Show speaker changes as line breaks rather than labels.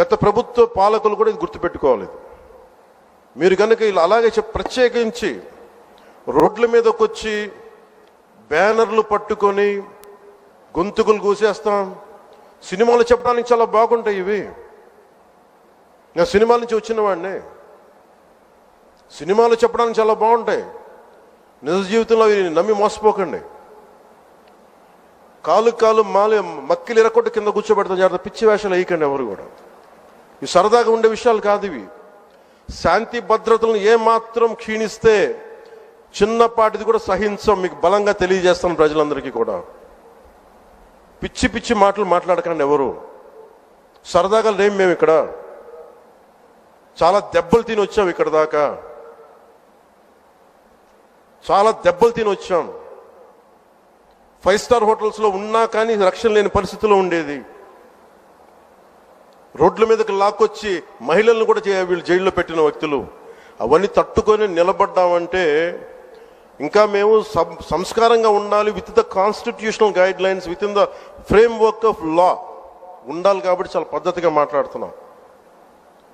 గత ప్రభుత్వ పాలకులు కూడా ఇది గుర్తుపెట్టుకోవాలి. మీరు కనుక ఇలా అలాగే చెప్ ప్రత్యేకించి రోడ్ల మీదకి వచ్చి బ్యానర్లు పట్టుకొని గొంతుకులు కూసేస్తాం సినిమాలు చెప్పడానికి చాలా బాగుంటాయి ఇవి. నేను సినిమాల నుంచి వచ్చిన వాడిని. సినిమాలు చెప్పడానికి చాలా బాగుంటాయి. నిజ జీవితంలో అవి నమ్మి మోసపోకండి. కాలు కాలు మాలి మక్కిలు ఎరకొట్టు కింద కూర్చోబెడతాం. జాగ్రత్త పిచ్చి వేషాలు వేయకండి ఎవరు కూడా. ఇవి సరదాగా ఉండే విషయాలు కాదు ఇవి. శాంతి భద్రతలను ఏమాత్రం క్షీణిస్తే చిన్నపాటిది కూడా సహించం మీకు బలంగా తెలియజేస్తాను ప్రజలందరికీ కూడా. పిచ్చి పిచ్చి మాటలు మాట్లాడకండి ఎవరు. సరదాగా లేం మేము ఇక్కడ. చాలా దెబ్బలు తిని వచ్చాం ఇక్కడ దాకా. చాలా దెబ్బలు తిని వచ్చాం. ఫైవ్ స్టార్ హోటల్స్లో ఉన్నా కానీ రక్షణ లేని పరిస్థితిలో ఉండేది. రోడ్ల మీదకి లాక్కొచ్చి మహిళలను కూడా వీళ్ళు జైల్లో పెట్టిన వ్యక్తులు. అవన్నీ తట్టుకొని నిలబడ్డామంటే ఇంకా మేము సం- సంస్కారంగా ఉండాలి. With the constitutional guidelines with in the framework of law ఉండాలి కాబట్టి చాలా పద్ధతిగా మాట్లాడుతున్నాం.